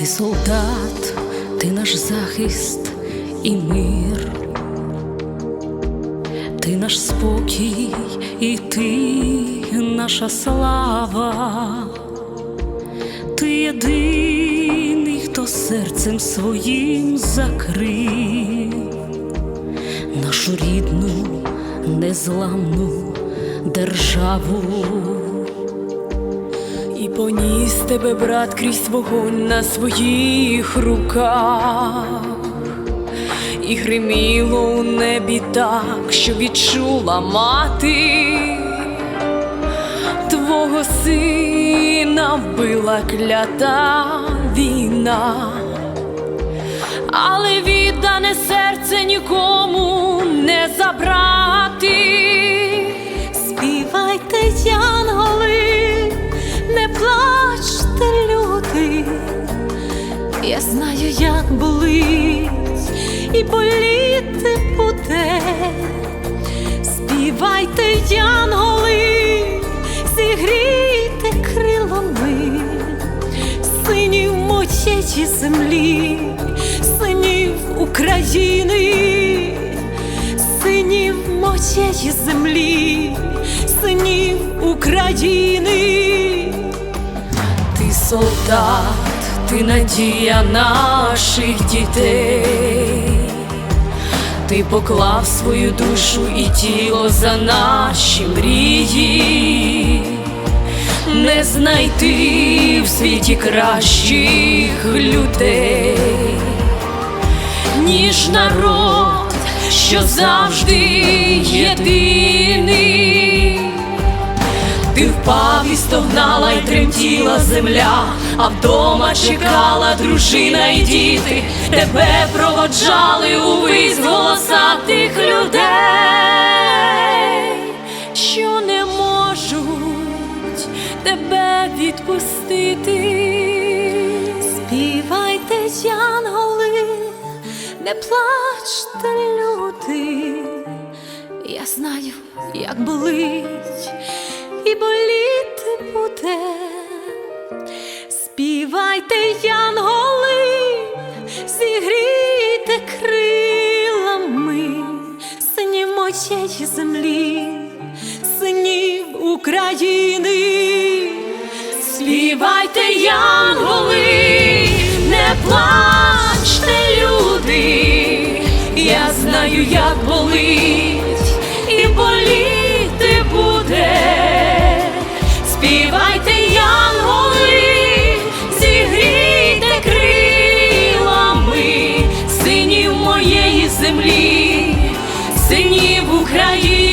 Ти солдат, ти наш захист і мир, ти наш спокій, і ти наша слава, ти єдиний, хто серцем своїм закрив нашу рідну, незламну державу. І поніс тебе, брат, крізь вогонь на своїх руках, і гриміло у небі так, що відчула мати, твого сина. Вбила клята війна, але віддане серце нікому не забрати. І боліти буде. Співайте, янголи, зігрійте крилами синів моєї землі, синів України, синів моєї землі, синів України. Ти солдат, ти надія наших дітей. Ти поклав свою душу і тіло за наші мрії, не знайти в світі кращих людей, ніж народ, що завжди єдиний. І стогнала, і тремтіла земля, а вдома чекала дружина і діти, тебе проводжали увесь голоса тих людей, що не можуть тебе відпустити. Співайте, янголи, не плачте, люди. Я знаю, як болить і боліти буде. Співайте, янголи, зігрійте крилами синів моєї землі, синів України. Співайте, янголи, не плачте, люди, я знаю, як болить Україні.